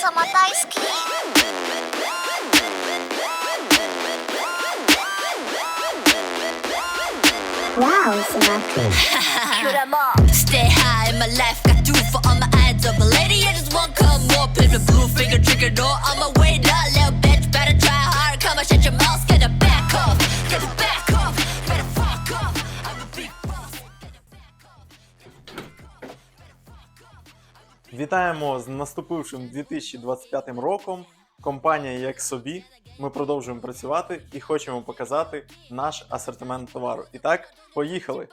Samatański. Wow, Samaki. Stay high in my life, got two for all my eyes. Double lady, I just want come more. Flip blue finger, trigger door on my way down. Вітаємо з наступившим 2025 роком. Компанія як собі. Ми продовжуємо працювати і хочемо показати наш асортимент товару. І так, поїхали.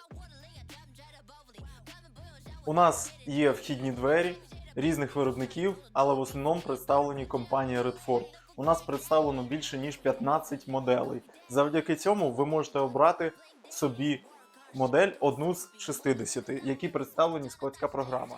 У нас є вхідні двері різних виробників, але в основному представлені компанія Redford. У нас представлено більше ніж 15 моделей. Завдяки цьому ви можете обрати собі модель одну з 60, які представлені складська програма.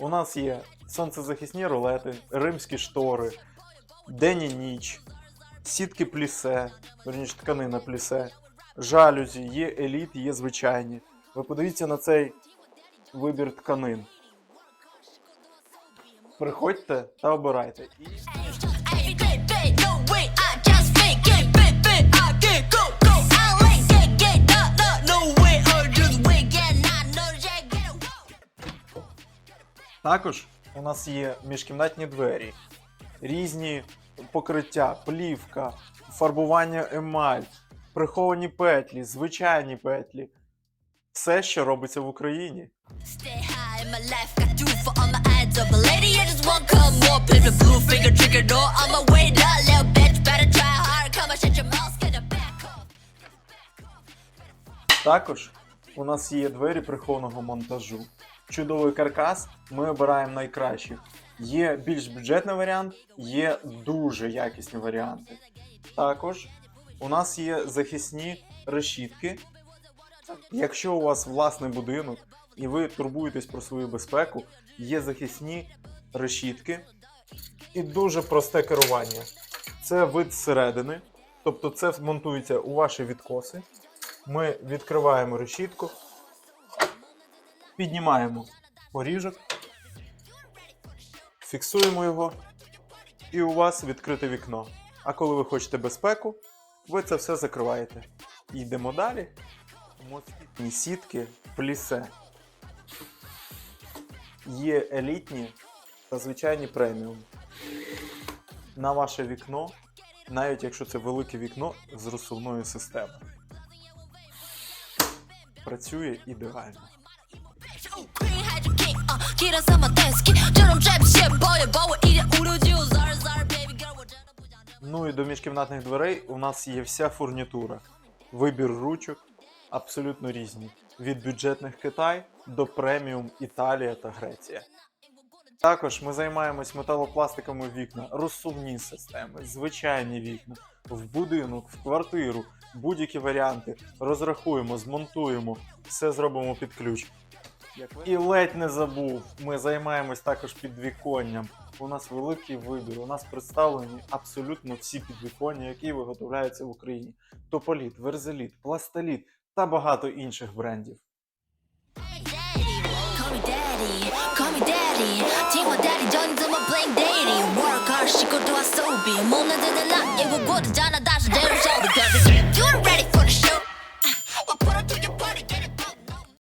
У нас є сонцезахисні рулети, римські штори, день і ніч, сітки плісе, верніше тканина плісе, жалюзі, є еліт, є звичайні. Ви подивіться на цей вибір тканин. Приходьте та обирайте. Також у нас є міжкімнатні двері, різні покриття, плівка, фарбування емаль, приховані петлі, звичайні петлі. Все, що робиться в Україні. Також у нас є двері прихованого монтажу. Чудовий каркас, ми обираємо найкращих. Є більш бюджетний варіант, є дуже якісні варіанти. Також у нас є захисні решітки. Якщо у вас власний будинок і ви турбуєтесь про свою безпеку, є захисні решітки і дуже просте керування. Це вид зсередини, тобто це монтується у ваші відкоси. Ми відкриваємо решітку, піднімаємо поріжок, фіксуємо його, і у вас відкрите вікно. А коли ви хочете безпеку, ви це все закриваєте. І йдемо далі. Москітні сітки плісе. Є елітні та звичайні преміум. На ваше вікно, навіть якщо це велике вікно з розсувною системою. Працює ідеально. Ну і до міжкімнатних дверей у нас є вся фурнітура. Вибір ручок абсолютно різні. Від бюджетних Китай до преміум Італія та Греція. Також ми займаємось металопластиковими вікна, розсувні системи, звичайні вікна, в будинок, в квартиру, будь-які варіанти. Розрахуємо, змонтуємо, все зробимо під ключ. І ледь не забув. Ми займаємось також підвіконням. У нас великий вибір. У нас представлені абсолютно всі підвіконня, які виготовляються в Україні: тополіт, верзеліт, пластоліт та багато інших брендів. You're ready for the show.